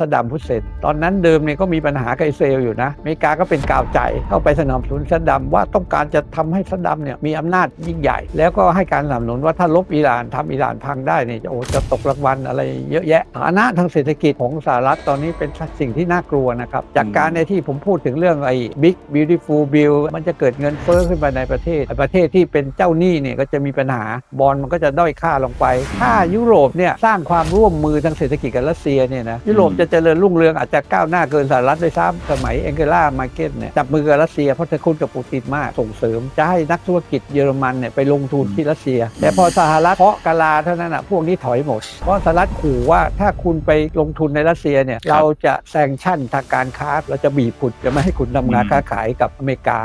สดัมพุสเซนตอนนั้นเดิมเนี่ยก็มีปัญหากับอิสราเอลอยู่นะอเมริกาก็เป็นกาวใจเข้าไปสนับสนุนสดัมว่าต้องการจะทำให้สดัมเนี่ยมีอำนาจยิ่งใหญ่ แล้วก็ให้การสนับสนุนว่าถ้าลบอิหร่านทำอิหร่านพังได้เนี่ยจะโอ้จะตกรางวัลอะไรเยอะแยะฐานะทางเศรษฐกิจของสหรัฐตอนนี้เป็นสิ่งที่น่ากลัวนะครับ จากการในที่ผมพูดถึงเรื่องไอ้ Big Beautiful Bill มันจะเกิดเงินเฟ้อขึ้นมาในประเทศประเทศที่เป็นเจ้าหนี้เนี่ยก็จะมีปัญหาบอลมันก็จะด้อยค่าลงไป ถ้ายุโรปเนี่ยสร้างความร่วมมือทางเศรษฐกิจกับรัสเซียเนี่ยนะยุโรปจะเจริญรุ่งเรืองอาจจะก้าวหน้าเกินสหรัฐด้วยซ้ำสมัยเองเกล่ามาเก็ตเนี่ยจับมือกับรัสเซียเพราะเธอคุ้นกับปูตินมากส่งเสริม จะให้นักธุรกิจเยอรมันเนี่ยไปลงทุนที่รัสเซีย แต่พอสหรัฐเพาะกะลาเท่านั้นอะพวกนี้ถอยหมด เพราะสหรัฐขู่ว่าถ้าคุณไปลงทุนในรัสเซียเนี่ยเราจะแซงชั่นทางการค้าเราจะบีบคุณจะไม่ให้คุณทำงานค้าขายกับอเมริกา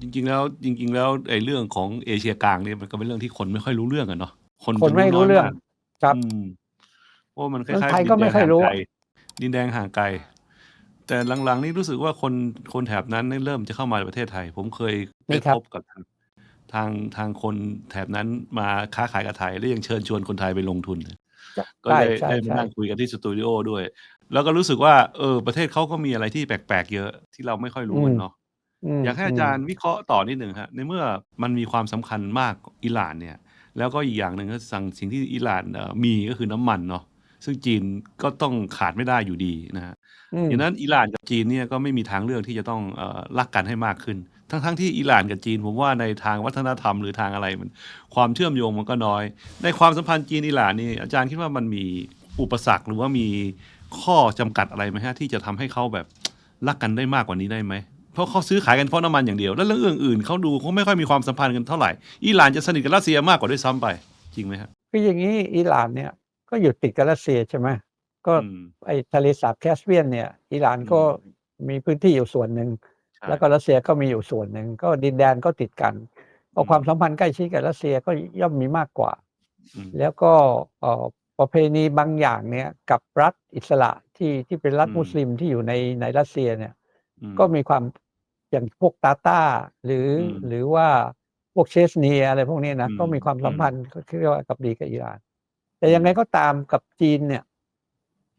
จริงๆแล้วจริง ๆ แล้วไอ้เรื่องของเอเชียกลางเนี่ยมันก็เป็นเรื่องที่คนไม่ค่อยรู้เรื่องอะเนาะ คนคนไม่จะรู้เรื่องน้ยมากครับอืมเพราะว่ามันคเมืองล้ายไทยๆก็ไม่ค่อยรู้ ดินแดงห่างไกล แต่หลังๆ นี่รู้สึกว่าคนคนแถบนั้นนี่เริ่มจะเข้ามาในประเทศไทย ผมเคยไปนี่ครับพบกับทางทางทางคนแถบนั้นมาค้าขายกับไทย และยังเชิญชวนคนไทยไปลงทุน ก็ใช่ได้ใช่ได้มาใช่นั่งคุยกันที่สตูดิโอด้วย แล้วก็รู้สึกว่าเออประเทศเขาก็มีอะไรที่แปลกๆ เยอะที่เราไม่ค่อยรู้กันเนาะมอยากให้อาจารย์วิเคราะห์ต่อนิดหนึ่งฮะในเมื่อมันมีความสำคัญมากอิหร่านเนี่ย แล้วก็อีกอย่างหนึ่งก็สั่งสิ่งที่อิหร่านเอ่อมีก็คือน้ำมันเนาะซึ่งจีนก็ต้องขาดไม่ได้อยู่ดีนะฮะอืมดังนั้นอิหร่านกับจีนเนี่ยก็ไม่มีทางเลือกที่จะต้องเอ่อรักกันให้มากขึ้น ทั้งๆที่อิหร่านกับจีน ผมว่าในทางวัฒนธรรมหรือทางอะไรมัน ความเชื่อมโยงมันก็น้อย ในความสัมพันธ์จีนอิหร่านนี่อาจารย์คิดว่ามันมีอุปสรรคหรือว่ามีข้อจำกัดอะไรไหมฮะที่จะทำให้เขาแบบรักกันได้มากกว่านี้ได้ไหมเพ ราะเขาซื้อขายกันเพราะน้ำมันอย่างเดียว แล้วเรื่องอื่นๆเขาดูเขาไม่ค่อยมีความสัมพันธ์กันเท่าไหร่อิหร่านจะสนิทกับรัสเซียมากกว่าด้วยซ้ำไป จริงไหมฮะ คืออย่างนี้อิหร่านเนี่ยก็อยู่ติดกับรัสเซียใช่ไหมก็อืม ไอทะเลสาบแคสเปียนเนี่ยอิหร่านก็มีพื้นที่อยู่ส่วนหนึ่ง ใช่ แล้วก็รัสเซียก็มีอยู่ส่วนหนึ่ง ก็ดินแดนก็ติดกันก็อืม ความสัมพันธ์ใกล้ชิดกับรัสเซียก็ย่อมมีมากกว่า อืม แล้วก็เอ่อประเพณีบางอย่างเนี่ยกับรัฐอิสระที่ที่เป็นรัฐอืม มุสลิมที่อยู่ในในรัสเซียเนี่ย อืม ก็มีความ อย่างพวกตาตาหรืออมหรือว่าพวกเชสเนียอะไรพวกนี้นะอืม ก็มีความสัมอืมพันธ์ก็เรียกว่ากับดีกับอิหร่าน แต่อืมยังไงก็ตามกับจีนเนี่ย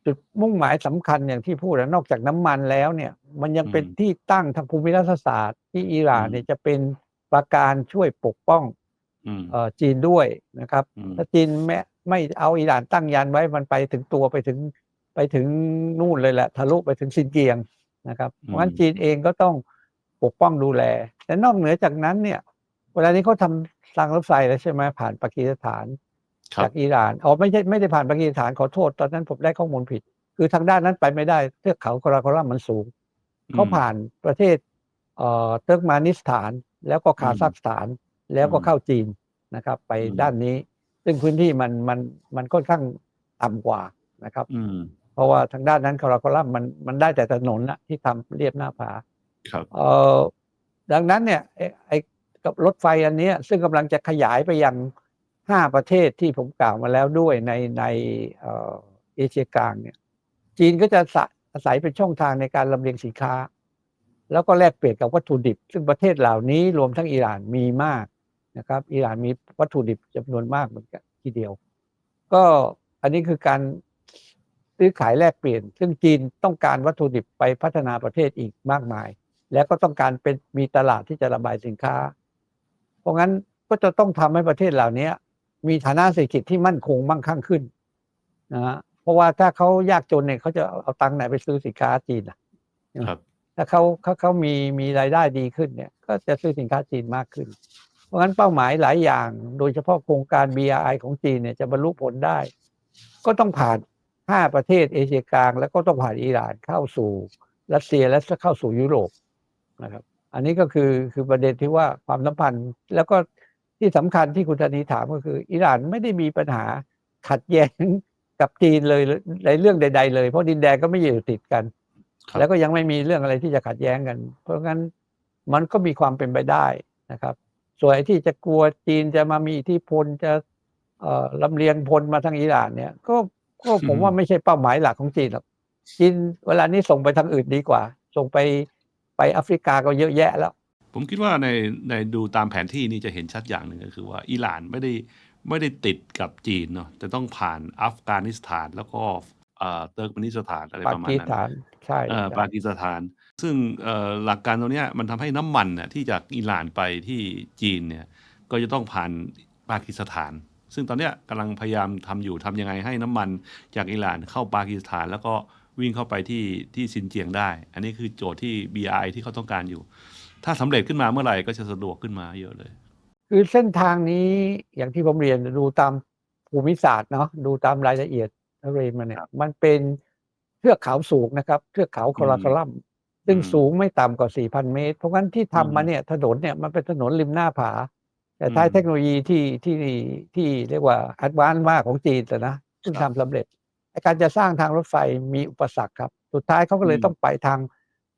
จุดมุ่งหมายสำคัญอย่างที่พูดนะนอกจากน้ำมันแล้วเนี่ย มันยังเป็นที่ตั้งทางภูมิรัฐศาสตร์ ที่อิหร่านเนี่ยจะเป็นประการช่วยปกป้องอืมเอ่อจีนด้วยนะครับ อืม ถ้าจีนไม่ไม่เอาอิหร่านตั้งยันไว้มันไปถึงตัวไปถึงไปถึงนู่นเลยแหละทะลุไปถึงซินเกียงนะครับ เพราะฉะนั้นจีนเองก็ต้อง ปกป้องดูแล แต่นอกเหนือจากนั้นเนี่ย เวลานี้เขาทำทางรถไฟแล้วใช่ไหมผ่านปากีสถานครับจากอิหร่านอ๋อไม่ใช่ไม่ได้ผ่านปากีสถานขอโทษ ตอนนั้นผมได้ข้อมูลผิด คือทางด้านนั้นไปไม่ได้เทือกเขากราโคลัมมันสูงเขาผ่านประเทศเอ่อเติร์กมานิสถาน แล้วก็คาซัคสถานแล้วก็อืมเข้าจีนนะครับ ไปอืมด้านนี้ ซึ่งพื้นที่มันมันมันค่อนข้างต่ำกว่านะครับอืมเพราะว่าทางด้านนั้นคาราโคลัมมันมันได้แต่ถนนนะที่ทำเรียบหน้าผา ครับเอ่อดังนั้นเนี่ยไอ้ไอ้กับรถไฟอันเนี้ยซึ่งกำลังจะขยายไปยังห้าประเทศที่ผมกล่าวมาแล้วด้วยในในเอ่อเอเชียกลางเนี่ย จีนก็จะสะอาศัยเป็นช่องทางในการลำเลียงสินค้า แล้วก็แลกเปลี่ยนกับวัตถุดิบ ซึ่งประเทศเหล่านี้รวมทั้งอิหร่านมีมากนะครับอิหร่านมีวัตถุดิบจำนวนมากเหมือนกันทีเดียว ก็อันนี้คือการซื้อขายแลกเปลี่ยน ซึ่งจีนต้องการวัตถุดิบไปพัฒนาประเทศอีกมากมาย แล้วก็ต้องการเป็นมีตลาดที่จะระบายสินค้า เพราะงั้นก็จะต้องทำให้ประเทศเหล่านี้มีฐานะเศรษฐกิจที่มั่นคงมั่งคั่งขึ้นนะฮะเพราะว่าถ้าเขายากจนเนี่ยเขาจะเอาตังค์ไหนไปซื้อสินค้าจีนล่ะครับถ้าเขาเขาเขามีมีรายได้ดีขึ้นเนี่ย ก็จะซื้อสินค้าจีนมากขึ้น เพราะงั้นเป้าหมายหลายอย่าง โดยเฉพาะโครงการ BRI ของจีนเนี่ยจะบรรลุผลได้ ก็ต้องผ่านห้าประเทศเอเชียกลาง แล้วก็ต้องผ่านอิหร่านเข้าสู่รัสเซียและเข้าสู่ยุโรป นะครับ อันนี้ก็คือคือประเด็นที่ว่าความสัมพันธ์ แล้วก็ที่สำคัญที่คุณธนีถามก็คือ อิหร่านไม่ได้มีปัญหาขัดแย้งกับจีนเลยในเรื่องใด ๆ เลย เพราะดินแดนก็ไม่อยู่ติดกันครับแล้วก็ยังไม่มีเรื่องอะไรที่จะขัดแย้งกัน เพราะงั้นมันก็มีความเป็นไปได้นะครับ ส่วนไอ้ที่จะกลัวจีนจะมามีอิทธิพลจะเอ่อลำเลียงพลมาทางอิหร่านเนี่ยก็ก็ผมว่าไม่ใช่เป้าหมายหลักของจีนหรอกจีนเวลานี้ส่งไปทางอื่นดีกว่า ส่งไป ไปแอฟริกาก็เยอะแยะแล้ว ผมคิดว่าในในดูตามแผนที่นี่จะเห็นชัดอย่างหนึ่งก็คือว่าอิหร่านไม่ได้ไม่ได้ติดกับจีนเนาะแต่ต้องผ่านอัฟกานิสถานแล้วก็เอ่อเติร์กเมนิสถานอะไรปาประมาณกีสนั้นถานใช่เอ่อใช่ปากีสถาน ซึ่งเอ่อหลักการตรงเนี้ยมันทำให้น้ำมันน่ะที่จากอิหร่านไปที่จีนเนี่ยก็จะต้องผ่านปากีสถาน ซึ่งตอนเนี้ยกำลังพยายามทำอยู่ทำยังไงให้น้ำมันจากอิหร่านเข้าปากีสถานแล้วก็ วิ่งเข้าไปที่ที่ซินเจียงได้ อันนี้คือโจทย์ที่ BRI ที่เขาต้องการอยู่ ถ้าสำเร็จขึ้นมาเมื่อไหร่ก็จะสะดวกขึ้นมาเยอะเลย คือเส้นทางนี้อย่างที่ผมเรียนดูตามภูมิศาสตร์เนาะดูตามรายละเอียดแล้วเรียนมาเนี่ยมันเป็นเทือกเขาสูงนะครับเทือกเขาโคลาคอลัมน์ซึ่งอืมสูงไม่ต่ำกว่า 4,000 เมตร เพราะงั้นที่ทำมาอืมเนี่ยถนนเนี่ยมันเป็นถนนริมหน้าผา แต่อืมใช้เทคโนโลยีที่ที่ที่เรียกว่าแอดวานซ์มากของจีนแต่นะซึ่งครับทำสำเร็จไอ้ การจะสร้างทางรถไฟมีอุปสรรคครับ สุดท้ายเขาก็เลยอืมต้องไปทาง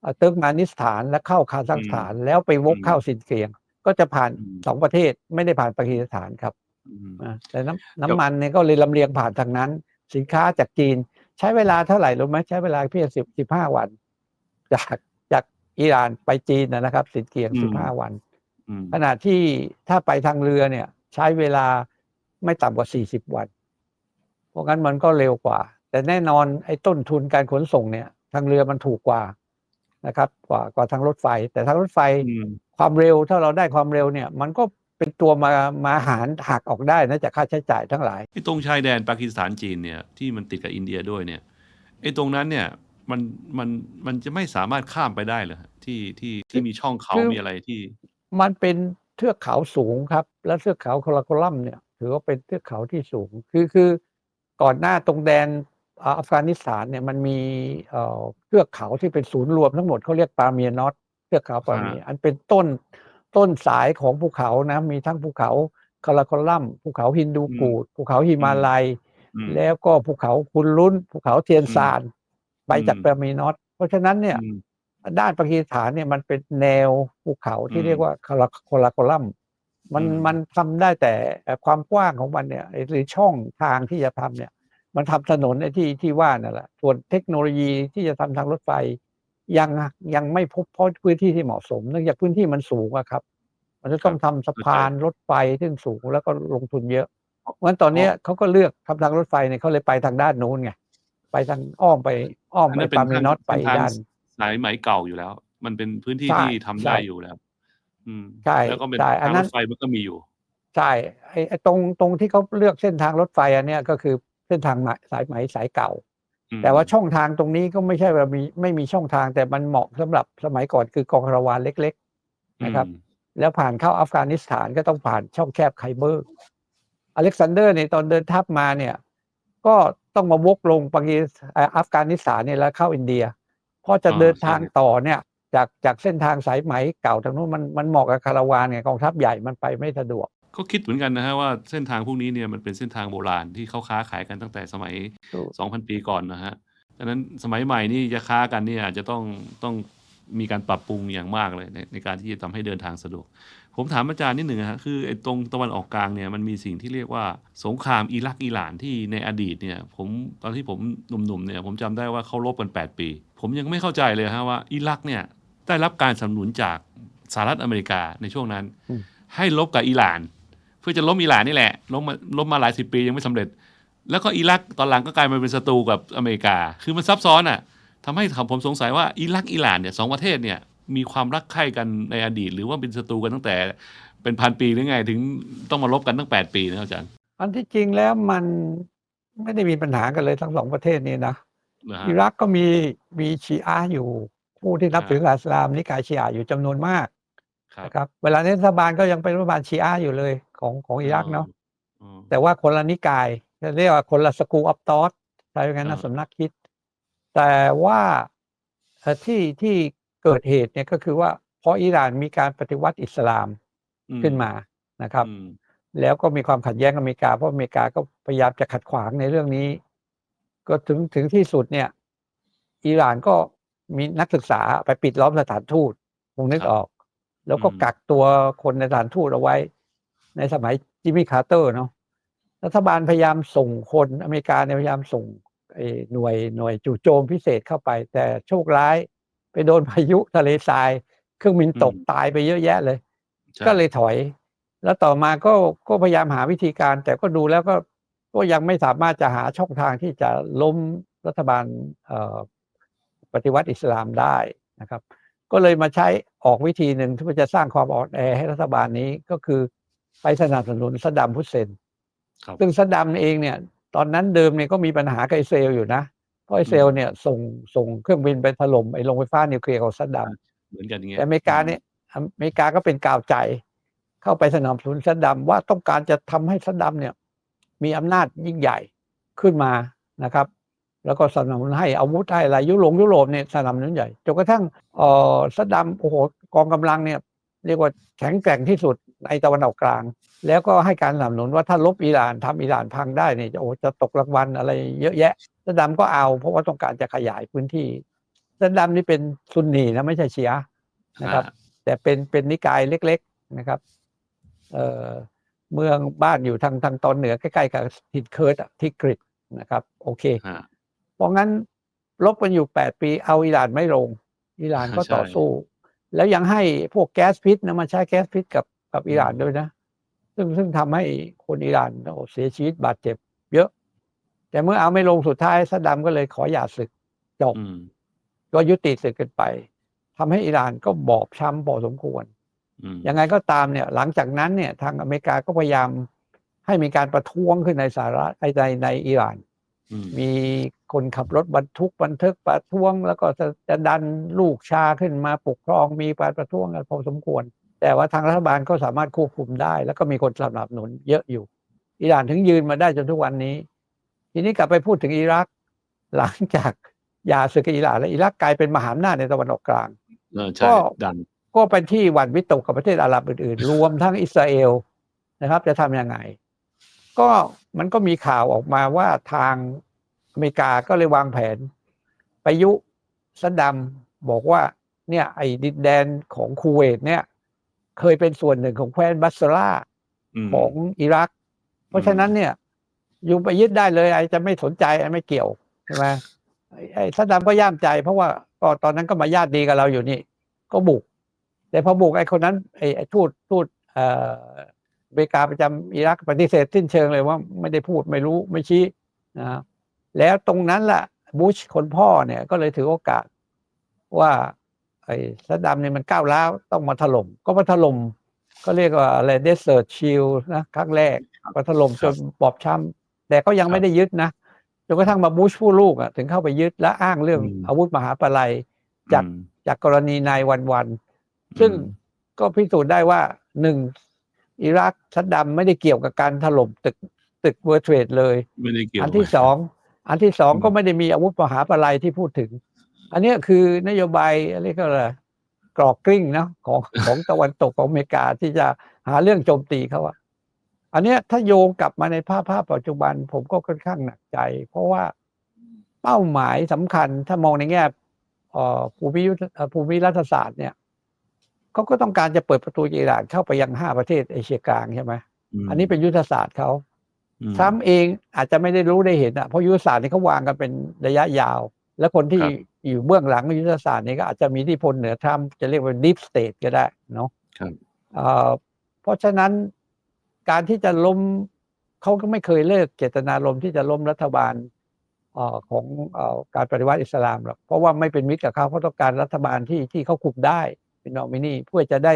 เอ่อเติร์กมานิสถานและเข้าคาซัคสถาน แล้วไปวกอืมเข้าซินเกียง ก็จะผ่านอืมสองประเทศไม่ได้ผ่านปากีสถานครับอืมอ่าแต่น้ำน้ำมันเนี่ยก็เลยลำเลียงผ่านทางนั้น สินค้าจากจีน ใช้เวลาเท่าไหร่รู้ไหมใช้เวลาเพียงสิบสิบห้าวัน จากจากอิหร่านไปจีนนะนะครับ สินเกียงอืมสิบห้าวันอืมขณะที่ถ้าไปทางเรือเนี่ย ใช้เวลาไม่ต่ำกว่าสี่สิบวัน เพราะงั้นมันก็เร็วกว่า แต่แน่นอนไอ้ต้นทุนการขนส่งเนี่ย ทางเรือมันถูกกว่านะครับ กว่ากว่าทางรถไฟ แต่ทางรถไฟอืมความเร็วถ้าเราได้ความเร็วเนี่ย มันก็เป็นตัวมามาหารหักออกได้นะจากค่าใช้จ่ายทั้งหลายไอ้ตรงชายแดนปากีสถานจีนเนี่ยที่มันติดกับอินเดียด้วยเนี่ยไอ้ตรงนั้นเนี่ยมันมันมันจะไม่สามารถข้ามไปได้เลยที่ที่ที่มีช่องเขาคือมีอะไรที่ มันเป็นเทือกเขาสูงครับ แล้วเทือกเขาโคลาโคลัมน์เนี่ย ถือว่าเป็นเทือกเขาที่สูง คือคือ ก่อนหน้าตรงแดนอ่าอัฟกานิสถานเนี่ยมันมีเอ่อเทือกเขาที่เป็นศูนย์รวมทั้งหมดเขาเรียกปาเมียนอตเทือกเขาปาเมียอันเป็นต้นต้นสายของภูเขานะ มีทั้งภูเขาคาราโคลัมน์ภูเขาฮินดูกูดภูเขาหิมาลัยอืมแล้วก็ภูเขาคุนลุนภูเขาเทียนซานไปจากอืมปาเมียนอตเพราะฉะนั้นเนี่ยอืมด้านปากีสถานเนี่ยมันเป็นแนวภูเขาอืที่มเรียกว่าคาราโคลาโคลัมน์ มันอืมมันทำได้แต่เอ่อความกว้างของมันเนี่ยไอ้หรือช่องทางที่จะทำเนี่ย มันทำถนนไอ้ที่ที่ว่านั่นแหละส่วนเทคโนโลยีที่จะทำทางรถไฟ ยังยังไม่พบเพราะพื้นที่ที่เหมาะสมเนื่องจากพื้นที่มันสูงอะครับ มันจะต้องทำสะพานรถไฟซึ่งสูงแล้วก็ลงทุนเยอะเพราะฉะนั้นตอนเนี้ยเขาก็เลือกทำทางรถไฟเนี่ยเขาเลยไปทางด้านนู้นไงไปทางอ้อมไปอ้อมอันไปนั้นเป็นปาเมนอตไปเส้นทางด้านสายไหมเก่าอยู่แล้ว มันเป็นพื้นที่ใช่ที่ทำได้ใช่อยู่แล้ว อืมใช่แล้วก็เป็นใช่อันทางนั้รน ถไฟมันก็มีอยู่ ใช่ไอ้ไอ้ตรงตรงที่เขาเลือกเส้นทางรถไฟอันเนี้ยก็คือเส้นทางไหมสายไหมสายเก่า อืมแต่ว่าช่องทางตรงนี้ก็ไม่ใช่ว่ามีไม่มีช่องทางแต่มันเหมาะสำหรับสมัยก่อนคือกองคาราวานเล็กนะครับ อืมๆแล้วผ่านเข้าอัฟกานิสถานก็ต้องผ่านช่องแคบไคเบอร์ อเล็กซานเดอร์ในยตอนเดินทัพมาเนี่ยก็ต้องมาวกลงปากีสเอ่ออัฟกานิสถานเนี่ยแล้วเข้าอินเดีย พอจะอ่าเดินทางใช่ต่อเนี่ย จากจากเส้นทางสายไหมเก่าทางนู้นมันมันเหมาะกับคาราวานไงกองทัพใหญ่มันไปไม่สะดวก ก็คิดเหมือนกันนะฮะว่าเส้นทางพวกนี้เนี่ยมันเป็นเส้นทางโบราณที่เขาค้าขายกันตั้งแต่สมัยถูก2,000 ปีก่อนนะฮะดังนั้นสมัยใหม่นี่จะค้ากันเนี่ยอาจจะต้องต้องมีการปรับปรุงอย่างมากเลยในในการที่จะทำให้เดินทางสะดวก ผมถามอาจารย์นิดหนึ่งนะฮะคือไอ้ตรงตะวันออกกลางเนี่ยมันมีสิ่งที่เรียกว่าสงครามอิรักอิหร่านที่ในอดีตเนี่ยผมตอนที่ผมหนุ่มๆเนี่ยผมจำได้ว่าเขารบกัน 8 ปี ผมยังไม่เข้าใจเลยฮะว่าอิรักเนี่ย ได้รับการสนับสนุนจากสหรัฐอเมริกาในช่วงนั้นอืมให้ลบกับอิหร่าน เพื่อจะล้มอิหร่านนี่แหละล้มมาล้มมาหลายสิบปียังไม่สำเร็จ แล้วก็อิรักตอนหลังก็กลายมาเป็นศัตรูกับอเมริกา คือมันซับซ้อนอะทำให้ผมสงสัยว่าอิรักอิหร่านเนี่ยสองประเทศเนี่ยมีความรักใคร่กันในอดีต หรือว่าเป็นศัตรูกันตั้งแต่เป็นพันปีหรือไงถึงต้องมาลบกันตั้งแปดปีนะอาจารย์อันที่จริงแล้วมันไม่ได้มีปัญหากันเลยทั้งสองประเทศนี้นะนะฮะอิรักก็มีมีชีอะห์อยู่ ผู้ที่นับอ่าถือศาสนานิกายชีอะห์อยู่จำนวนมากครับนะครับ เวลานี้รัฐบาลก็ยังเป็นรัฐบาลชีอะห์อยู่เลยของของอิรักเนาะอ๋อแต่ว่าคนละนิกายเรียกว่าคนละสกูลออฟตอสใช่ไหมงั้นนะอ่า สำนักคิด แต่ว่าเอ่อที่ที่เกิดเหตุเนี่ยก็คือว่าพออิหร่านมีการปฏิวัติอิสลามอืขึ้นมานะครับ อืมแล้วก็มีความขัดแย้งกับอเมริกา เพราะอเมริกาก็พยายามจะขัดขวางในเรื่องนี้ ก็ถึงถึงที่สุดเนี่ย อิหร่านก็ มีนักศึกษาไปปิดล้อมสถานทูตคงนึกครับออก แล้วก็อืมกักตัวคนในสถานทูตเอาไว้ ในสมัยจิมมี่คาร์เตอร์เนาะรัฐบาลพยายามส่งคนอเมริกาเนี่ยพยายามส่งไอ้หน่วยหน่วยจู่โจมพิเศษเข้าไป แต่โชคร้าย ไปโดนพายุทะเลทราย เครื่องบินตกตายไปเยอะแยะเลยใช่ก็เลยถอย แล้วต่อมาก็ก็พยายามหาวิธีการ แต่ก็ดูแล้วก็ก็ยังไม่สามารถจะหาช่องทางที่จะล้มรัฐบาลเอ่อ ปฏิวัติอิสลามได้นะครับ ก็เลยมาใช้ออกวิธีหนึ่งที่จะสร้างความอ่อนแอให้รัฐบาลนี้ก็คือไปสนับสนุนซัดดัมฮุสเซนครับซึ่งซัดดัมเองเนี่ย ตอนนั้นเดิมเนี่ยก็มีปัญหากับอิสราเอลอยู่นะเพราะอิสราเอลเนี่ยส่งส่งเครื่องบินไปถล่มไอ้โรงไฟฟ้านิวเคลียร์ของซัดดัมเหมือนกันอย่างเงี้ยแต่อเมริกาเนี่ยอเมริกาก็เป็นกาวใจ เข้าไปสนับสนุนซัดดัมว่าต้องการจะทำให้ซัดดัมเนี่ย มีอำนาจยิ่งใหญ่ขึ้นมานะครับ แล้วก็สนับสนุนให้อาวุธให้อะไรยุโรปยุโรปเนี่ยสนับสนุนใหญ่จนกระทั่งเอ่อซัดดัมโอ้โหกองกำลังเนี่ยเรียกว่าแข็งแกร่งที่สุดในตะวันออกกลาง แล้วก็ให้การสนับสนุนว่าถ้าลบอิหร่านทำอิหร่านพังได้เนี่ยจะโอ้จะตกรางวัลอะไรเยอะแยะซัดดัมก็เอาเพราะว่าต้องการจะขยายพื้นที่ซัดดัมนี่เป็นซุนนีนะไม่ใช่ชีอะห์นะครับ แต่เป็นเป็นนิกายเล็ก ๆนะครับ เอ่อเมืองบ้านอยู่ทางทางตอนเหนือใกล้ๆกับทิดเคิร์ดอะที่กรีกนะครับ โอเคฮะเพ ราะงั้นลบกันอยู่แปดปีเอาอิหร่านไม่ลง อิหร่านก็ใช่ต่อสู้ แล้วยังให้พวกแก๊สพิษนะมาใช้แก๊สพิษกับกับอิหร่านอืมด้วยนะ ซึ่งซึ่งทำให้คนอิหร่านโอ้เสียชีวิตบาดเจ็บ เยอะ แต่เมื่อเอาไม่ลงสุดท้ายซัดดัมก็เลยขอหย่าศึกจบอืมก็ยุติศึกกันไปทำให้อิหร่านก็บอบช้ำพอสมควรอืมยังไงก็ตามเนี่ย หลังจากนั้นเนี่ย ทางอเมริกาก็พยายามให้มีการประท้วงขึ้นในสหรัฐในในในอิหร่านอืมมี คนขับรถบรรทุกบันทึกประท้วง แล้วก็จะจะดันลูกชาขึ้นมาปกครองมีการประท้วงกันพอสมควร แต่ว่าทางรัฐบาลก็สามารถควบคุมได้ แล้วก็มีคนสนับสนุนเยอะอยู่ อิหร่านถึงยืนมาได้จนทุกวันนี้ ทีนี้กลับไปพูดถึงอิรัก หลังจากหยาศึกกับอิหร่านแล้วอิรักกลายเป็นมหาอำนาจในตะวันออกกลางเออใช่ก็ดันก็เป็นที่หวั่นวิตกกับประเทศอาหรับอื่นๆ รวมทั้งอิสราเอลนะครับ จะทำยังไง ก็มันก็มีข่าวออกมาว่าทาง อเมริกาก็เลยวางแผน ไปยุซัดดัมบอกว่าเนี่ยไอ้ดินแดนของคูเวตเนี่ย เคยเป็นส่วนหนึ่งของแคว้นบัสราอืมของอิรัก เพราะฉะนั้นเนี่ยอยู่ไปยึดได้เลย ไอ้จะไม่สนใจไอ้ไม่เกี่ยวใช่ไหมไอ้ไอ้ซัดดัมก็ย่ามใจ เพราะว่าก็ตอนนั้นก็มาญาติดีกับเราอยู่นี่ ก็บุก แต่พอบุกไอ้คนนั้นไอ้ไอ้ทูตทูตเอ่ออเมริกาประจำอิรักปฏิเสธสิ้นเชิงเลยว่าไม่ได้พูดไม่รู้ไม่ชี้นะ แล้วตรงนั้นล่ะบุชคนพ่อเนี่ยก็เลยถือโอกาสว่าไอ้ซัดดัมเนี่ยมันก้าวร้าวต้องมาถล่มก็มาถล่มก็เรียกว่าอะไรเดสเซอร์ชิลนะครั้งแรกมาถล่มจนบอบช้ำแต่ก็ยังไม่ได้ยึดนะจนกระทั่งมาบุชผู้ลูกอะถึงเข้าไปยึดและอ้างเรื่องอาวุธมหาปลัยจากอืมจากกรณีนายวันวัน ซึ่งอืมก็พิสูจน์ได้ว่าหนึ่งอิรักซัดดัมไม่ได้เกี่ยวกับการถล่มตึกตึกเวอร์เทรดเลยไม่ได้เกี่ยวอันที่สอง อันที่สองอืมก็ไม่ได้มีอาวุธมหาปลัยที่พูดถึง อันเนี้ยคือนโยบายอะไรก็อะไรกรอกกลิ้งนะของของตะวันตกของอเมริกาที่จะหาเรื่องโจมตีเขาอะอันเนี้ยถ้าโยงกลับมาในภาพภาพปัจจุบัน ผมก็ค่อนข้างหนักใจ เพราะว่าเป้าหมายสำคัญถ้ามองในแง่เอ่อภูมิยุทธเอ่อภูมิรัฐศาสตร์เนี่ยเขาก็ต้องการจะเปิดประตูอิหร่านเข้าไปยังห้าประเทศเอเชียกลางใช่ไหมมอันนี้เป็นยุทธศาสตร์เขาอืม ทรัมป์เองอาจจะไม่ได้รู้ได้เห็นอะเพราะยุทธศาสตร์นี่เขาวางกันเป็นระยะยาว และคนที่ครับอยู่เบื้องหลังยุทธศาสตร์นี้ก็อาจจะมีอิทธิพลเหนือทรัมป์จะเรียกว่าดิฟสเตทก็ได้เนาะครับเอ่อเพราะฉะนั้นการที่จะล้มเขาก็ไม่เคยเลิกเจตนารมณ์ที่จะล้มรัฐบาลเอ่อของเอ่อการปฏิวัติอิสลามหรอกเพราะว่าไม่เป็นมิตรกับเขาเขาต้องการรัฐบาลที่ที่เขาคุมได้เป็นนอมินีเพื่อจะได้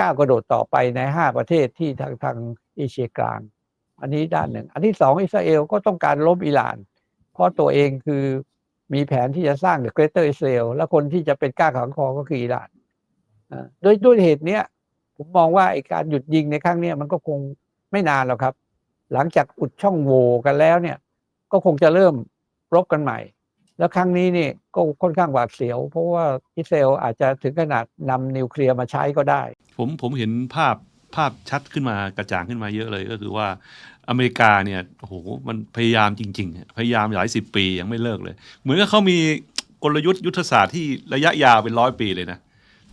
ก้าวกระโดดต่อไปในห้าประเทศที่ทางทางเอเชียกลาง อันนี้ด้านหนึ่ง อันที่สองอิสราเอลก็ต้องการล้มอิหร่าน เพราะตัวเองคือมีแผนที่จะสร้าง The Greater Israel และคนที่จะเป็นก้าขังคอก็คืออิหร่านอ่าโดยด้วยเหตุเนี้ยผมมองว่าไอการหยุดยิงในครั้งเนี้ยมันก็คงไม่นานหรอกครับ หลังจากอุดช่องโหว่กันแล้วเนี่ย ก็คงจะเริ่มรบกันใหม่ แล้วครั้งนี้นี่ก็ค่อนข้างหวาดเสียว เพราะว่าอิสราเอลอาจจะถึงขนาดนำนิวเคลียร์มาใช้ก็ได้ ผมผมเห็นภาพ ภาพชัดขึ้นมากระจ่างขึ้นมาเยอะเลยก็คือว่าอเมริกาเนี่ยโอ้โหมันพยายามจริงๆ พยายามหลายสิบปียังไม่เลิกเลย เหมือนกับเขามีกลยุทธ์ยุทธศาสตร์ที่ระยะยาวเป็นร้อยปีเลยนะ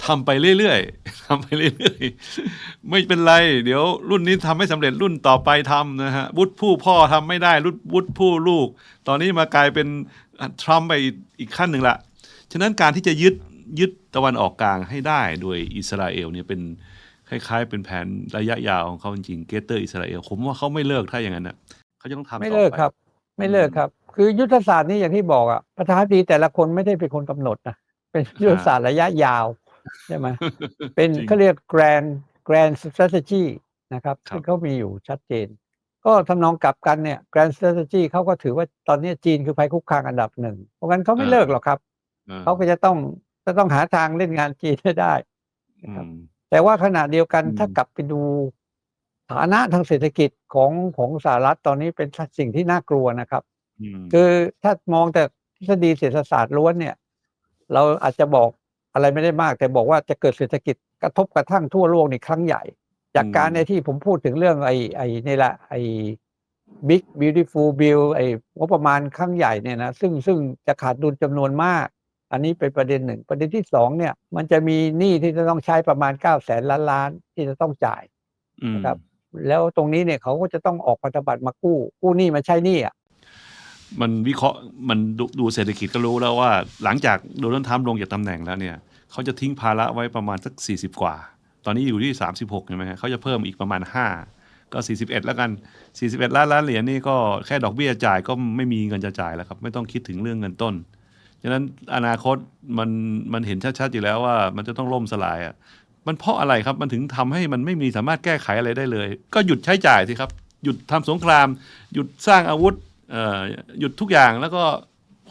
ทำไปเรื่อยๆทำไปเรื่อยๆ ไม่เป็นไร เดี๋ยวรุ่นนี้ทำไม่สำเร็จรุ่นต่อไปทำนะฮะวุฒิผู้พ่อทำไม่ได้รุ่นวุฒิผู้ลูก ตอนนี้มากลายเป็นทรัมป์ไปอีกอีกขั้นหนึ่งละ ฉะนั้นการที่จะยึดยึดตะวันออกกลางให้ได้โดยอิสราเอลเนี่ยเป็น คล้ายๆ เป็นแผนระยะยาวของเขาจริงๆเกเตอร์อิสราเอลผมว่าเขาไม่เลิกถ้าอย่างนั้นนะเขาจะต้องทำไม่ต่อเลิกไปครับ ไม่เลิกครับ คือยุทธศาสตร์นี่อย่างที่บอกอะประธานาธิบดีแต่ละคนไม่ได้เป็นคนกำหนดนะเป็นยุทธศาสตร์ระยะยาวใช่ไหมเป็นจริงเขาเรียก grand grand strategy นะครับครับซึ่งเขามีอยู่ชัดเจน ก็ทำนองกลับกันเนี่ย grand strategy เขาก็ถือว่าตอนนี้จีนคือภัยคุกคามอันดับหนึ่งเพราะงั้นเขาไม่เลิกหรอกครับอ่าเขาก็จะต้องจะต้องหาทางเล่นงานจีนให้ได้อืม แต่ว่าขณะเดียวกันอืมถ้ากลับไปดูฐานะทางเศรษฐกิจของของสหรัฐตอนนี้เป็นสิ่งที่น่ากลัวนะครับอืมคือถ้ามองแต่ทฤษฎีเศรษฐศาสตร์ล้วนเนี่ย เราอาจจะบอกอะไรไม่ได้มาก แต่บอกว่าจะเกิดเศรษฐกิจกระทบกระทั่งทั่วโลกในครั้งใหญ่ จากการในที่ผมพูดถึงเรื่องไอ้ไอ้นี่แหละไอ้ big beautiful bill ไอ้งบประมาณครั้งใหญ่เนี่ยนะซึ่งซึ่งจะขาดดุลจำนวนมาก อันนี้เป็นประเด็นหนึ่ง ประเด็นที่สองเนี่ย มันจะมีหนี้ที่จะต้องใช้ประมาณ9ก้าแสนล้านล้านที่จะต้องจ่ายอืมนะครับแล้วตรงนี้เนี่ยเขาก็จะต้องออกพันธบัตรมากู้ กู้หนี้มาใช้หนี้อะมันวิเคราะห์มันดูดูเศรษฐกิจก็รู้แล้วว่า หลังจากโดนัลด์ทรัมป์ลงจากตำแหน่งแล้วเนี่ยเขาจะทิ้งภาระไว้ประมาณสัก 40 กว่า ตอนนี้อยู่ที่ 36ใช่ไหมฮะเขาจะเพิ่มอีกประมาณ 5 ก็ 41 แล้วกัน 41 ล้านล้านเหรียญนี่ก็แค่ดอกเบี้ยจ่ายก็ไม่มีเงินจะจ่ายแล้วครับ ไม่ต้องคิดถึงเรื่องเงินต้น ฉะนั้นอนาคตมันมันเห็นชัดๆอยู่แล้วว่ามันจะต้องล่มสลายอะมันเพราะอะไรครับมันถึงทำให้มันไม่มีสามารถแก้ไขอะไรได้เลย ก็หยุดใช้จ่ายสิครับ หยุดทำสงคราม หยุดสร้างอาวุธเอ่อหยุดทุกอย่างแล้วก็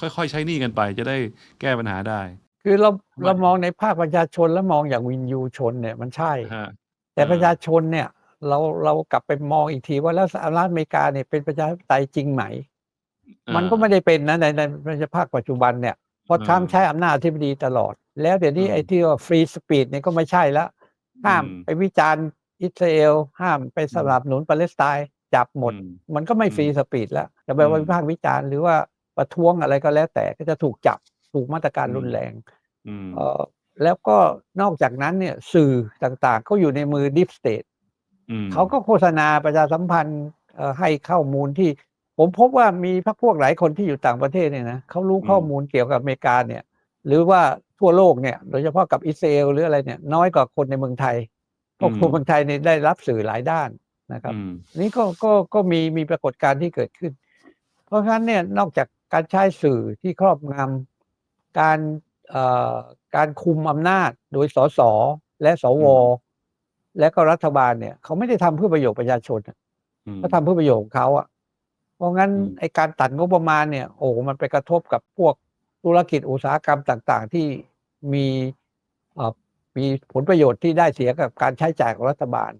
ค่อยๆ ใช้หนี้กันไป จะได้แก้ปัญหาได้ คือเรามันเรามองในภาคประชาชนแล้วมองอย่างวินยูชนเนี่ยมันใช่ฮะแต่อ่าประชาชนเนี่ยเราเรากลับไปมองอีกทีว่าแล้วสหรัฐอเมริกาเนี่ยเป็นประชาธิปไตยจริงไหม มันก็ไม่ได้เป็นนะในในในภาคปัจจุบันเนี่ย เพราะอ่าทรัมป์ใช้อำนาจอธิบดีตลอด แล้วเดี๋ยวนี้อืมไอ้ที่ว่าฟรีสปีดเนี่ยก็ไม่ใช่แล้ว ห้ามอืมไปวิจารณ์อิสราเอล ห้ามไปสนับสนุนปาเลสไตน์จับหมดอืมันก็ไม่อืมฟรีสปีดแล้ว จะไปอืมวิพากษ์วิจารณ์หรือว่าประท้วงอะไรก็แล้วแต่ก็จะถูกจับถูกมาตรการอืมรุนแรงอืมเอ่อแล้วก็นอกจากนั้นเนี่ยสื่อต่างๆ ก็อยู่ในมือดิฟสเตทอืมเขาก็โฆษณาประชาสัมพันธ์เอ่อให้ข้อมูลที่ ผมพบว่ามีพรรคพวกหลายคนที่อยู่ต่างประเทศเนี่ยนะเขารู้ข้อมูลเกี่ยวกับอเมริกาเนี่ย หรือว่าทั่วโลกเนี่ยโดยเฉพาะกับอิสราเอลหรืออะไรเนี่ย น้อยกว่าคนในเมืองไทยเพราะคนเมืองไทยเนี่ยได้รับสื่อหลายด้านนะครับอืมนี่ก็ก็ก็มีมีปรากฏการณ์ที่เกิดขึ้น เพราะฉะนั้นเนี่ยนอกจากการใช้สื่อที่ครอบงำการเอ่อการคุมอำนาจโดยสสและสว และก็รัฐบาลเนี่ย เขาไม่ได้ทำเพื่อประโยชน์ประชาชนอะอืมเขาทำเพื่อประโยชน์ของเขาอะเพ ราะงั้นอืมไอการตัดงบประมาณเนี่ย โอ้โหมันไปกระทบกับพวกธุรกิจอุตสาหกรรมต่างๆ ที่มีเอ่อมีผลประโยชน์ที่ได้เสียกับการใช้จ่ายของรัฐบาล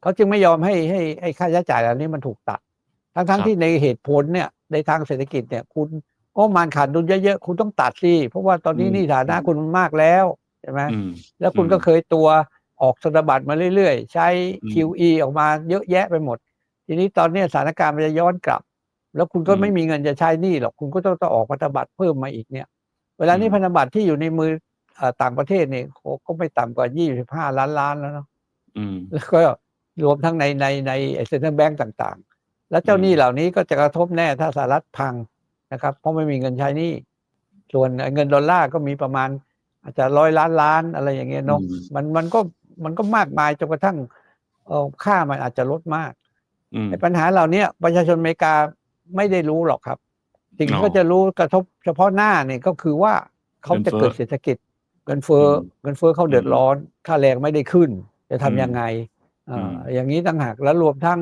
เขาจึงไม่ยอมให้ให้ให้ค่าใช้จ่ายเหล่านี้มันถูกตัด ทั้งครัทั้งบที่ในเหตุผลเนี่ยในทางเศรษฐกิจเนี่ยคุณงบประมาณขาดดุลเยอะๆคุณต้องตัดสิเพราะว่าตอนนี้หนี่ฐานะคุณมันมากแล้วใช่ไหมอืมแล้วคุณอืมก็เคยตัวออกธนบัตรมาเรื่อยๆ ใช้อืม QE ออกมาเยอะแยะไปหมด ทีนี้ตอนเนี้ยสถานการณ์มันจะย้อนกลับ แล้วคุณก็อืมไม่มีเงินจะใช้หนี้หรอกคุณก็ต้องต้องออกพันธบัตรเพิ่มมาอีกเนี่ย เวลานี้อืมพันธบัตรที่อยู่ในมือเอ่อต่างประเทศเนี่ยโอ้ก็ไม่ต่ำกว่า25ล้านล้านแล้วเนาะอืมแล้วก็รวมทั้งในในในเซ็นทรัลแบงก์ต่างๆ แล้วเจ้าอืมหนี้เหล่านี้ก็จะกระทบแน่ถ้าสหรัฐพังนะครับ เพราะไม่มีเงินใช้หนี้ส่วนเงินดอลลาร์ก็มีประมาณ อาจจะร้อยล้านล้านอะไรอย่างเงี้ยเนาะอืมมันมันก็มันก็มากมายจนกระทั่งเอ่อค่ามันอาจจะลดมากอืมไอ้ปัญหาเหล่านี้ประชาชนอเมริกา ไม่ได้รู้หรอกครับสิ่งอ๋ที่อเขาจะรู้กระทบเฉพาะหน้าเนี่ยก็คือว่าเขาจะเงินเฟ้อเกิดเศรษฐกิจเงินเฟ้ออมเงินเฟ้อเขาเดือดอืมร้อน ค่าแรงไม่ได้ขึ้น จะทำอืมยังไงอ่าอืมอย่างนี้ต่างหากแล้วรวมทั้ง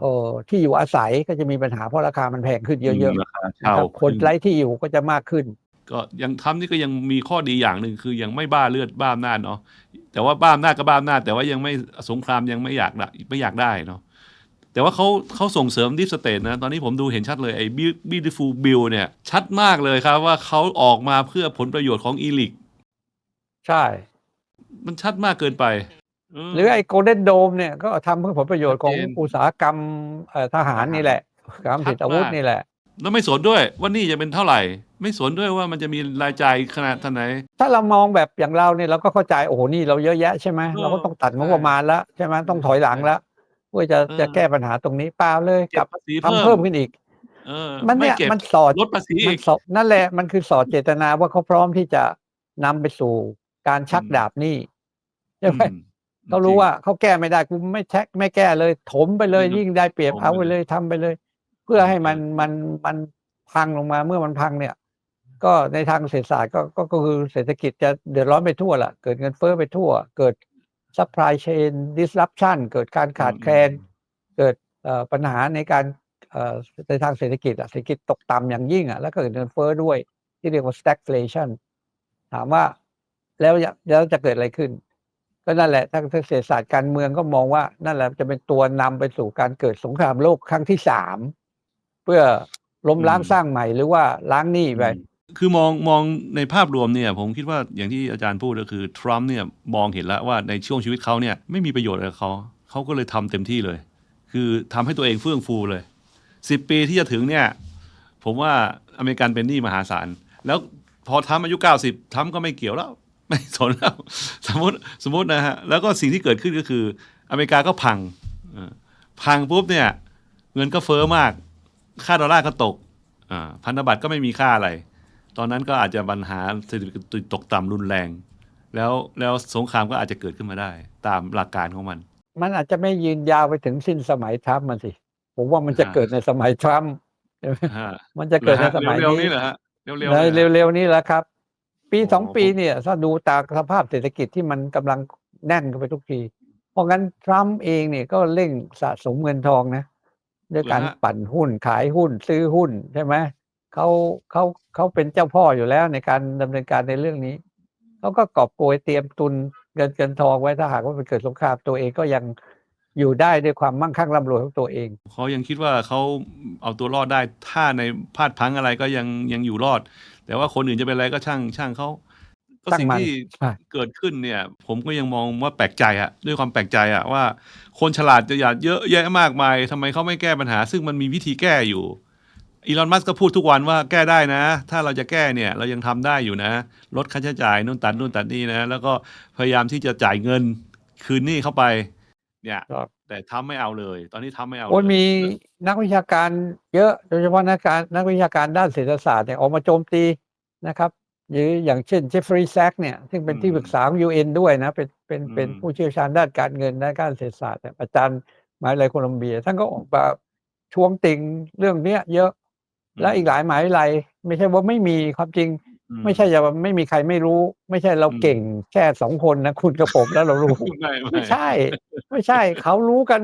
เอ่อที่อยู่อาศัยก็จะมีปัญหาเพราะราคามันแพงขึ้นเยอะๆราคานะเช่าครับคนขึ้นไร้ที่อยู่ก็จะมากขึ้น ก็ยังทำนี่ก็ยังมีข้อดีอย่างหนึ่งคือยังไม่บ้าเลือดบ้าอำนาจเนาะแต่ว่าบ้าอำนาจก็บ้าอำนาจแต่ว่ายังไม่สงครามยังไม่อยากได้ไม่อยากได้เนาะ แต่ว่าเขาเขาส่งเสริมดิสเตทนะ ตอนนี้ผมดูเห็นชัดเลยไอ้ beautiful bill เนี่ย ชัดมากเลยครับว่าเขาออกมาเพื่อผลประโยชน์ของอีลิก ใช่ มันชัดมากเกินไปเหรือไอ้โกลเด้นโดมเนี่ยก็ทำเพื่อผลประโยชน์ของชัดเจนอุตสาหกรรมเอ่อทหารนี่แหละการผลิตอาวุธนี่แหละ แล้วไม่สนด้วยว่านี่จะเป็นเท่าไหร่ ไม่สนด้วยว่ามันจะมีรายจ่ายขนาดเท่าไหน ถ้าเรามองแบบอย่างเราเนี่ยเราก็เข้าใจโอ้โหนี่เราเยอะแยะใช่ไหมเออเราก็ต้องตัดงบใช่ประมาณแล้วใช่ไหมต้องถอยหลังแล้ว เพื่อจะเออจะแก้ปัญหาตรงนี้เปล่าเลยเก็กับบภาษีทำเพิ่มขึ้นอีกเออมันเนี่ยไก็บมันสอดลดภาษีมัอีนกสอดนั่นแหละมันคือสอดเจตนาว่าเขาพร้อมที่จะนำไปสู่การชักอืมดาบหนี้ใช่ไหมอืเขารู้ว่าเขาแก้ไม่ได้กูไม่แท็กไม่แก้เลย ถมไปเลยอืมยิ่งได้เปรียบถมไปเอาไปเลยทำไปเลย เพื่อให้มันเออมันมันพังลงมาเมื่อมันพังเนี่ย ก็ในทางเศรษฐศาสตร์ก็ก็ก็คือเศรษฐกิจจะเดือดร้อนไปทั่วละเกิดเงินเฟ้อไปทั่ว เกิด supply chain disruption เกิดการขาดแคลน เกิดเอ่อปัญหาในการเอ่อในทางเศรษฐกิจอะเศรษฐกิจตกต่ำอย่างยิ่งอะแล้วก็เกิดเงินเฟ้อด้วย ที่เรียกว่า stagflation ถามว่าแล้วจะแล้วจะเกิดอะไรขึ้น ก็นั่นแหละทางเศรษฐศาสตร์การเมืองก็มองว่านั่นแหละจะเป็นตัวนำไปสู่การเกิดสงครามโลกครั้งที่สามเพื่อล้มล้างอืมสร้างใหม่หรือว่าล้างหนี้ไป คือมองมองในภาพรวมเนี่ยผมคิดว่าอย่างที่อาจารย์พูดก็คือทรัมป์เนี่ยมองเห็นแล้วว่าในช่วงชีวิตเขาเนี่ยไม่มีประโยชน์อะไรกับเขาเขาก็เลยทำเต็มที่เลย คือทำให้ตัวเองเฟื่องฟูเลยสิบปีที่จะถึงเนี่ยผมว่าอเมริกันเป็นหนี้มหาศาล แล้วพอทำอายุเก้าสิบทำก็ไม่เกี่ยวแล้ว ไม่สนแล้ว สมมติสมมตินะฮะ แล้วก็สิ่งที่เกิดขึ้นก็คือ อเมริกาก็พังพังปุ๊บเนี่ย เงินก็เฟ้อมาก ค่าดอลลาร์ก็ตกอ่าพันธบัตรก็ไม่มีค่าอะไร ตอนนั้นก็อาจจะปัญหาเศรษฐกิจตกต่ำรุนแรง แล้วแล้วสงครามก็อาจจะเกิดขึ้นมาได้ ตามหลักการของมัน มันอาจจะไม่ยืนยาวไปถึงสิ้นสมัยทรัมป์มันสิ ผมว่ามันจะอ่าเกิดในสมัยทรัมป์ใช่ไหมฮะมันจะเกิดในสมัยเร็วๆนี้นี้เหรอฮะเร็วๆในนี้เหรอฮะเร็วๆนี้แหละครับ ปีโอ้สองปีผมเนี่ย ถ้าดูตามสภาพเศรษฐกิจที่มันกำลังแน่นกันไปทุกที เพราะงั้นทรัมป์เองเนี่ยก็เร่งสะสมเงินทองนะด้วยการปั่นหุ้นขายหุ้นซื้อหุ้นใช่ไหม เขาเขาเขาเป็นเจ้าพ่ออยู่แล้วในการดำเนินการในเรื่องนี้เขาก็กอบโกยเตรียมตุนเงินเกินทองไว้ถ้าหากว่ามันเกิดสงครามตัวเองก็ยังอยู่ได้ด้วยความมั่งคั่งร่ำรวยของตัวเองเขายังคิดว่าเขาเอาตัวรอดได้ถ้าในพลาดพลังอะไรก็ยังยังอยู่รอด แต่ว่าคนอื่นจะเป็นอะไรก็ช่างช่างเขาก็ช่างสิ่งมันที่ใช่เกิดขึ้นเนี่ย ผมก็ยังมองว่าแปลกใจอะด้วยความแปลกใจอะว่า คนฉลาดจะอยากเยอะแยะมากมายทำไมเขาไม่แก้ปัญหา ซึ่งมันมีวิธีแก้อยู่ อีลอนมัสก์ก็พูดทุกวันว่าแก้ได้นะ ถ้าเราจะแก้เนี่ยเรายังทำได้อยู่นะ ลดค่าใช้จ่ายนู่นตัดนู่นตัดนี่นะ แล้วก็พยายามที่จะจ่ายเงินคืนหนี้เข้าไป เนี่ยครับแต่ทำไม่เอาเลย ตอนนี้ทำไม่เอาโอ้ยเลยมีนักวิชาการเยอะโดยเฉพาะนักการนักวิชาการด้านเศรษฐศาสตร์เนี่ยออกมาโจมตีนะครับหรืออย่างเช่นเจฟฟรีย์แซกเนี่ยซึ่งเป็นที่ปรึกษาของ UN ด้วยนะ เป็นเป็นเป็นผู้เชี่ยวชาญด้านการเงินด้านการเศรษฐศาสตร์เนี่ยอาจารย์มหาวิทยาลัยโคลัมเบีย ท่านก็ออกมาทวงติงเรื่องเนี้ยเยอะ และอีกหลายมหาวิทยาลัยไม่ใช่ว่าไม่มีความจริงอืไม่ใช่จะว่าไม่มีใครไม่รู้ ไม่ใช่เราอืมเก่งแค่สองคนนะคุณกับผมแล้วเรารู้ไม่ไม่ใช่ ไม่ใช่ เขารู้กัน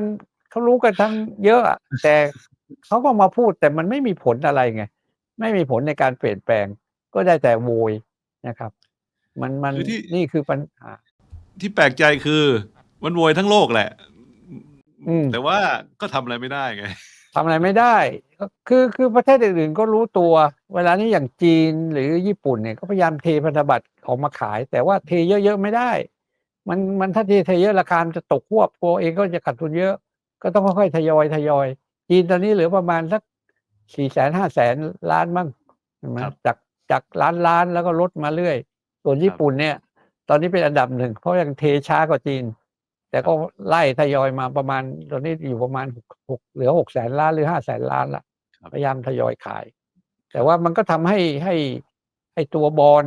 เขารู้กันทั้งเยอะอะแต่เขาก็มาพูดแต่มันไม่มีผลอะไรไง ไม่มีผลในการเปลี่ยนแปลง ก็ได้แต่โวยนะครับ มันมันคือที่นี่คือปัญหาที่แปลกใจคือมันโวยทั้งโลกแหละอืมแต่ว่าก็ทำอะไรไม่ได้ไง ทำอะไรไม่ได้ก็คือคือประเทศอื่นๆก็รู้ตัว เวลานี้อย่างจีนหรือญี่ปุ่นเนี่ยก็พยายามเทพันธบัตรออกมาขาย แต่ว่าเทเยอะๆไม่ได้ มันมันถ้าเทเทเยอะราคามันจะตกควบตัวเองก็จะขาดทุนเยอะ ก็ต้องค่อยๆทยอยทยอย จีนตอนนี้เหลือประมาณสักสี่แสนห้าแสนล้านมั้งใช่ไหมครับจากจากล้านล้านแล้วก็ลดมาเรื่อย ส่วนญี่ปุ่นเนี่ย ตอนนี้เป็นอันดับหนึ่งเพราะยังเทช้ากว่าจีน แต่ก็ไล่ทยอยมาประมาณตอนนี้อยู่ประมาณหกหกเหลือหกแสนล้านหรือห้าแสนล้านละครับพยายามทยอยขาย แต่ว่ามันก็ทำให้ให้ให้ตัวบอล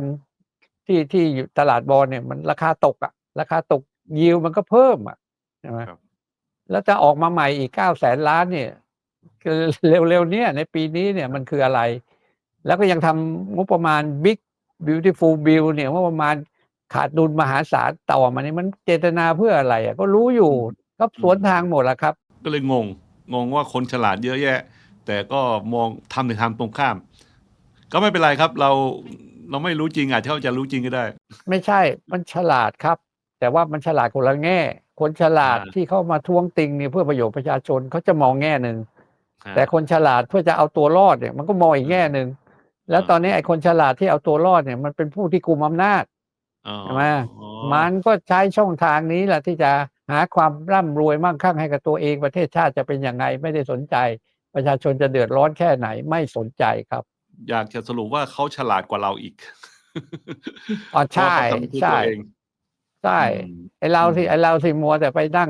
ที่ที่อยู่ตลาดบอลเนี่ยมันราคาตกอะราคาตกยิวมันก็เพิ่มอะใช่ไหมครับแล้วจะออกมาใหม่อีกเก้าแสนล้านเนี่ยคือเร็วๆเนี่ยในปีนี้เนี่ยมันคืออะไร แล้วก็ยังทำงบประมาณ Big Beautiful Bill เนี่ยงบประมาณ ขาดดุลมหาศาลต่อมานี่มันเจตนาเพื่ออะไรอะก็รู้อยู่ก็สวนทางหมดละครับ ก็เลยงง งงว่าคนฉลาดเยอะแยะ แต่ก็มองทำในทางตรงข้าม ก็ไม่เป็นไรครับ เราเราไม่รู้จริงอาจจะเขาจะรู้จริงก็ได้ ไม่ใช่มันฉลาดครับ แต่ว่ามันฉลาดคนละแง่ คนฉลาดอ่าที่เข้ามาท้วงติงเนี่ยเพื่อประโยชน์ประชาชนเขาจะมองแง่หนึ่งแต่คนฉลาดเพื่อจะเอาตัวรอดเนี่ยมันก็มองอีกแง่หนึ่งแล้วอ่าตอนนี้ไอ้คนฉลาดที่เอาตัวรอดเนี่ยมันเป็นผู้ที่กุมอำนาจอ๋อ ใช่ไหมอ๋อมันก็ใช้ช่องทางนี้แหละที่จะหาความร่ำรวยมั่งคั่งให้กับตัวเองประเทศชาติจะเป็นยังไงไม่ได้สนใจ ประชาชนจะเดือดร้อนแค่ไหนไม่สนใจครับ อยากจะสรุปว่าเขาฉลาดกว่าเราอีกอ๋อใช่เพราะว่าเขาทำเพื่อใช่ตัวเองใช่อืมไอเราสิไอเราสิมัวแต่ไปนั่ง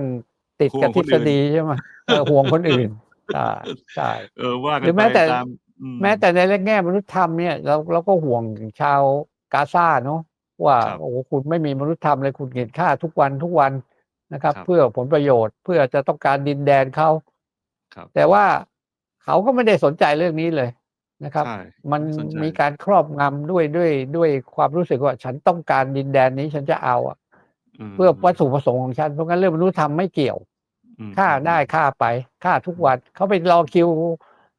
ติดกับห่ทวฤงคนอื่ษนฎีใช่ไหมเออห่วงคนอื่นใช่ใช่เออว่ากันหรือแม้แต่ไปามอืแม้แต่ในแง่มนุษยธรรมเนี่ยเราเราก็ห่วงชาวกาซาเนาะ ว่าครับโอ้โหคุณไม่มีมนุษยธรรมเลยคุณเห็นฆ่าทุกวันทุกวันนะครับครับเพื่อผลประโยชน์เพื่อจะต้องการดินแดนเขาครับแต่ว่าเขาก็ไม่ได้สนใจเรื่องนี้เลยนะครับใช่มันสนใจมีการครอบงำด้วยด้วยด้วยความรู้สึกว่า ฉันต้องการดินแดนนี้ฉันจะเอาอะมเพื่อวัตถุประสงค์ของฉันเพราะงั้นเรื่องมนุษยธรรมไม่เกี่ยวอืมค่าได้ค่าไปค่าทุกวันเขาไปรอคิว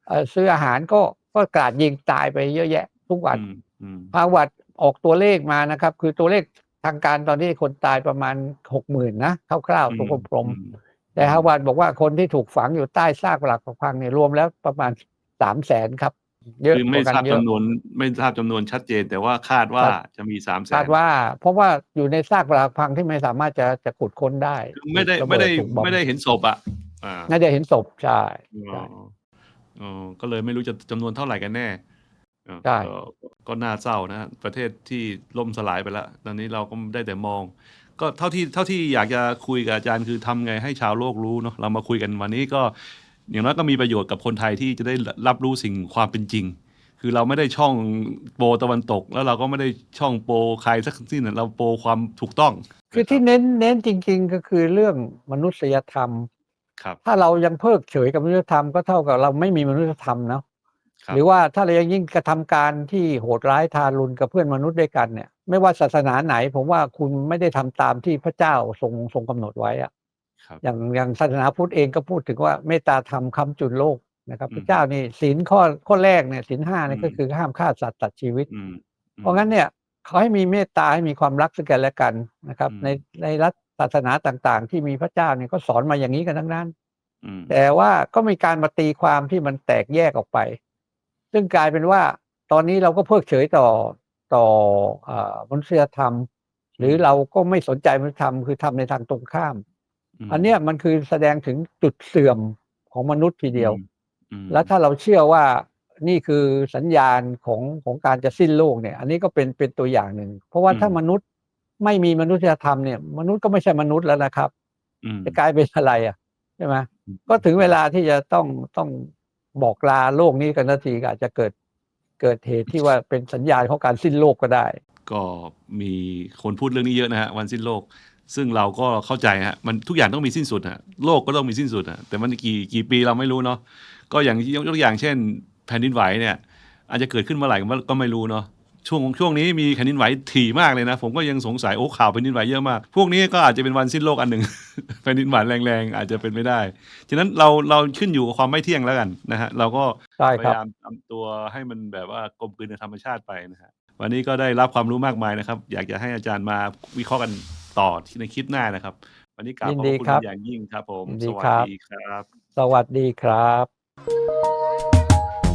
เอ่อซื้ออาหารก็ก็กราดยิงตายไปเยอะแยะ ทุกวันอืมอืมฮาร์วาร์ด ออกตัวเลขมานะครับ คือตัวเลขทางการตอนนี้คนตายประมาณหกหมื่นนะคร่าวๆตัวกลมอืมๆแต่ฮาร์วาร์ดบอกว่าคนที่ถูกฝังอยู่ใต้ซากปรักหักพังเนี่ยรวมแล้วประมาณสามแสนครับเยอะคือไม่กว่ทราบกันเยอะจำนวนไม่ทราบจำนวนชัดเจน แต่ว่าคาดว่าครับจะมีสามแสนคาดว่า เพราะว่าอยู่ในซากปรักหักพังที่ไม่สามารถจะจะขุดค้นได้ ไม่ได้ถูกระเบิไม่ได้ถูกบอไม่ได้เห็นศพอะอ่าน่าจะเห็นศพใช่อ๋ออ๋อก็เลยไม่รู้จะจำนวนเท่าไหร่กันแน่เออใช่ ก็ก็น่าเศร้านะประเทศที่ล่มสลายไปแล้ว ตอนนี้เราก็ได้แต่มอง ก็เท่าที่เท่าที่อยากจะคุยกับอาจารย์คือทำไงให้ชาวโลกรู้เนาะเรามาคุยกันวันนี้ก็อย่างน้อยก็มีประโยชน์กับคนไทยที่จะได้รับรู้สิ่งความเป็นจริง คือเราไม่ได้ช่องโปรตะวันตก แล้วเราก็ไม่ได้ช่องโปรใครสักที่นะเราโปรความถูกต้องคือที่เน้นเน้นจริง ๆ ก็คือเรื่องมนุษยธรรม ครับ ถ้าเรายังเพิกเฉยกับมนุษยธรรมก็เท่ากับเราไม่มีมนุษยธรรมเนาะครับ หรือว่าถ้าเรายังยิ่งกระทำการที่โหดร้ายทารุณกับเพื่อนมนุษย์ด้วยกันเนี่ย ไม่ว่าศาสนาไหน ผมว่าคุณไม่ได้ทำตามที่พระเจ้าทรงทรงกำหนดไว้อะครับอย่างอย่างศาสนาพุทธเองก็พูดถึงว่าเมตตาธรรมคำจุนโลกนะครับอืมพระเจ้านี่ศีลข้อข้อแรกเนี่ยศีลห้าเนี่ยอืมก็คือห้ามฆ่าสัตว์ตัดชีวิตอืมเพราะงั้นเนี่ยเขาให้มีเมตตาให้มีความรักซึ่งกันและกันนะครับอืมในในรัฐศาสนาต่างๆ ที่มีพระเจ้าเนี่ยก็สอนมาอย่างนี้กันทั้งนั้นอืมแต่ว่าก็มีการมาตีความที่มันแตกแยกออกไป ซึ่งกลายเป็นว่าตอนนี้เราก็เพิกเฉยต่อต่อเอ่อมนุษยธรรม หรือเราก็ไม่สนใจมนุษยธรรมคือทำในทางตรงข้ามมอันเนี้ยมันคือแสดงถึงจุดเสื่อมของมนุษย์ทีเดียวอืมแล้วถ้าเราเชื่อว่านี่คือสัญญาณของของการจะสิ้นโลกเนี่ย อันนี้ก็เป็นเป็นตัวอย่างหนึ่ง เพราะว่าถ้ามนุษย์ไม่มีมนุษยธรรมเนี่ย มนุษย์ก็ไม่ใช่มนุษย์แล้วนะครับอืมจะกลายเป็นอะไรอะใช่ไหมอืมก็ถึงเวลาที่จะต้องต้อง บอกลาโลกนี้กันนาทีก็อาจจะเกิดเกิดเหตุที่ว่าเป็นสัญญาณของการสิ้นโลกก็ได้ ก็มีคนพูดเรื่องนี้เยอะนะฮะวันสิ้นโลก ซึ่งเราก็เข้าใจฮะมันทุกอย่างต้องมีสิ้นสุดฮะโลกก็ต้องมีสิ้นสุดฮะแต่มันกี่กี่ปีเราไม่รู้เนาะก็อย่างยกตัวอย่างเช่น แผ่นดินไหวเนี่ย อาจจะเกิดขึ้นเมื่อไหร่ก็ไม่รู้เนาะ ช่วงช่วงนี้มีแผ่นดินไหวถี่มากเลยนะ ผมก็ยังสงสัยโอ้ข่าวแผ่นดินไหวเยอะมาก พวกนี้ก็อาจจะเป็นวันสิ้นโลกอันหนึ่ง แผ่นดินไหวแรงๆ อาจจะเป็นไม่ได้ ฉะนั้นเราเราขึ้นอยู่กับความไม่เที่ยงแล้วกันนะฮะเราก็ใช่พครับยายามทำตัวให้มันแบบว่ากลมกลืนกับธรรมชาติไปนะฮะวันนี้ก็ได้รับความรู้มากมายนะครับ อยากจะให้อาจารย์มาวิเคราะห์กันต่อที่ในคลิปหน้านะครับ วันนี้กราบยิขนอบดีคุณครับเป็นอย่างยิ่งครับ ผมยินดีสวัสครับดีครับ สวัสดีครับ